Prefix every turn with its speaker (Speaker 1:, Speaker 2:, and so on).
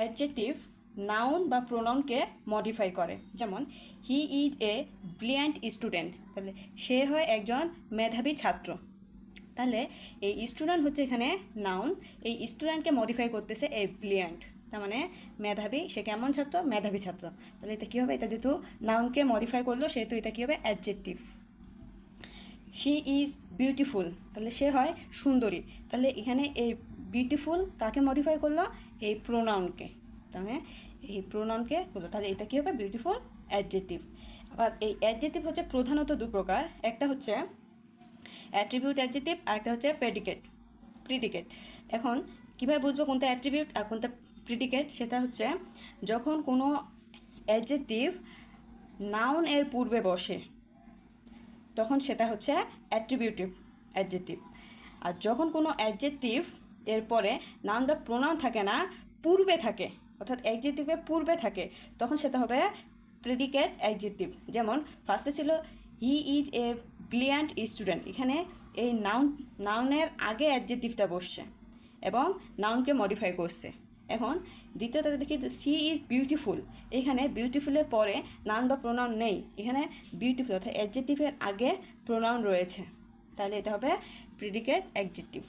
Speaker 1: Adjective noun বা প্রোনাউনকে modify করে। যেমন he is a brilliant student তাহলে সে হয় একজন মেধাবী ছাত্র। তাহলে এই স্টুডেন্ট হচ্ছে এখানে নাউন এই স্টুডেন্টকে মডিফাই করতেছে এ ব্রিলিয়ান্ট তার মানে মেধাবী, সে কেমন ছাত্র? মেধাবী ছাত্র। তাহলে এটা কী হবে? এটা যেহেতু নাউনকে মডিফাই করল, সেহেতু এটা কী হবে? অ্যাডজেক্টিভ শি ইজ বিউটিফুল তাহলে সে হয় সুন্দরী। তাহলে এখানে এই বিউটিফুল কাকে মডিফাই করল? এই প্রোনাউনকে তাহলে এই প্রোনাউনকে করল। তাহলে এটা কী হবে? বিউটিফুল অ্যাডজেক্টিভ আবার এই অ্যাডজেটিভ হচ্ছে প্রধানত দু প্রকার। একটা হচ্ছে অ্যাট্রিবিউট অ্যাডজেটিভ আর একটা হচ্ছে প্রেডিকেট প্রিডিকেট এখন কীভাবে বুঝব কোনটা অ্যাট্রিবিউট আর কোনটা প্রিডিকেট সেটা হচ্ছে যখন কোনো অ্যাডজেক্টিভ নাউন এর পূর্বে বসে, তখন সেটা হচ্ছে অ্যাট্রিবিউটিভ অ্যাডজেক্টিভ আর যখন কোনো অ্যাডজেক্টিভ এরপরে নাউন বা প্রোনাউন থাকে না, পূর্বে থাকে, অর্থাৎ অ্যাডজেক্টিভের পূর্বে থাকে, তখন সেটা হবে প্রেডিকেট অ্যাডজেক্টিভ যেমন ফার্স্টে ছিল he is a brilliant student এখানে এই নাউন নাউনের আগে অ্যাডজেক্টিভটা বসছে এবং নাউনকে মডিফাই করছে। এখন দ্বিতীয়টা দেখি সি ইজ বিউটিফুল এখানে বিউটিফুলের পরে নাউন বা প্রোনাউন নেই। এখানে বিউটিফুল অর্থাৎ অ্যাডজেক্টিভের আগে প্রোনাউন রয়েছে। তাহলে এটা হবে প্রিডিকেট অ্যাডজেক্টিভ